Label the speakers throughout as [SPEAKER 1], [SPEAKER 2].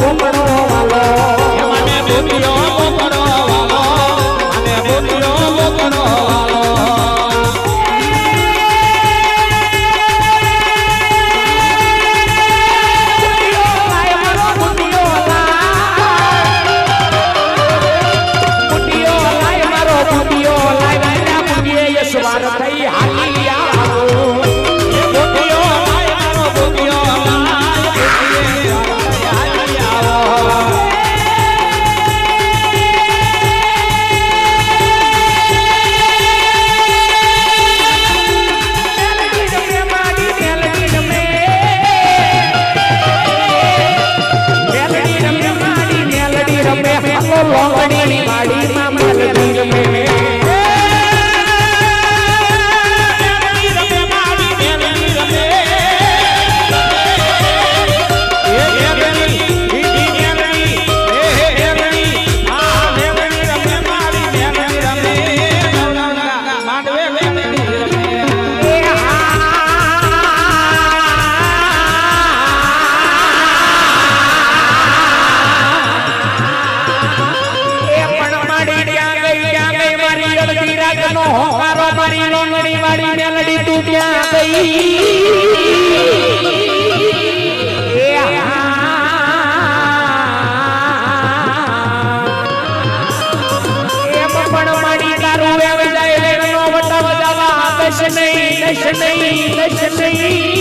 [SPEAKER 1] como ગરડી રાગનો હોકારો મારી લોંગડી વાળી મેલડી તું ત્યાં ગઈ. એ પણ મારી દારૂ વેવ જાય વેવનો નહીં નહીં નહીં.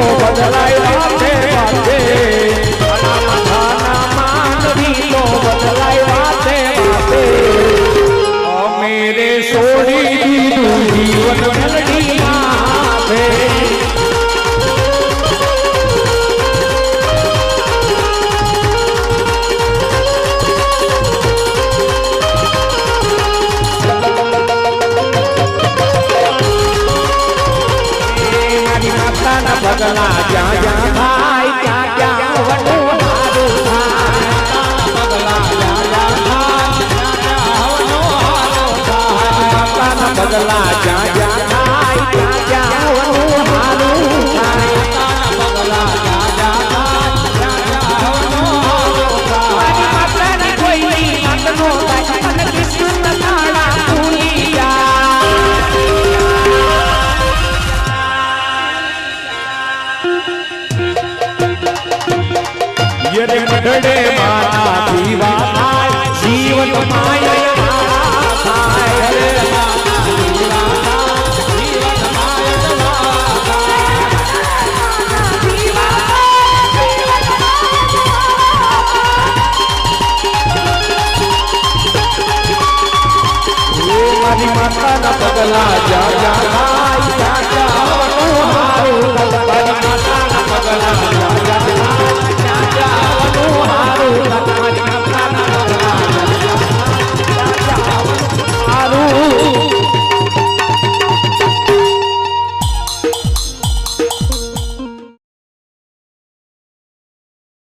[SPEAKER 1] બદલાય. રડે માતા દીવા. થાય જીવન માયા થાય માતા દીવા પગલા જા જા જા જા